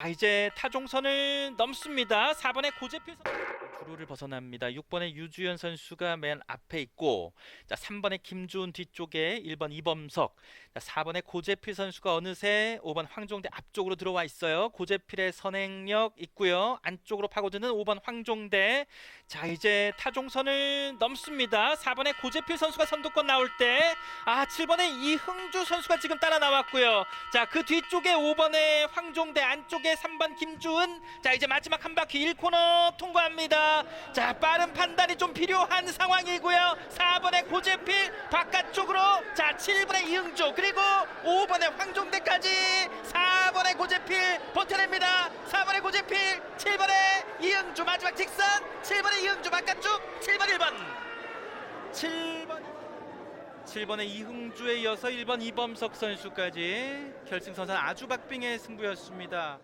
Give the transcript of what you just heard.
아, 이제 타종선을 넘습니다. 4번의 고재필 선수 주로를 벗어납니다. 6번의 유주연 선수가 맨 앞에 있고 자 3번의 김주은 뒤쪽에 1번 이범석 자 4번의 고재필 선수가 어느새 5번 황종대 앞쪽으로 들어와 있어요. 고재필의 선행력 있고요. 안쪽으로 파고드는 5번 황종대 자 이제 타종선을 넘습니다. 4번의 고재필 선수가 선두권 나올 때 아 7번의 이흥주 선수가 지금 따라 나왔고요. 자 그 뒤쪽에 5번의 황종대 안쪽에 3번 김주은 자 이제 마지막 한 바퀴 1코너 통과합니다. 자 빠른 판단이 좀 필요한 상황이고요. 4번의 고재필 바깥쪽으로 자 7번의 이흥주 그리고 5번의 황종대까지 4번의 고재필 버텨냅니다. 4번의 고재필 7번의 이흥주 마지막 직선. 7번의 이흥주 바깥쪽. 7번 1번. 7번. 7번의 이흥주에 이어서 1번 이범석 선수까지 결승선상 아주 박빙의 승부였습니다.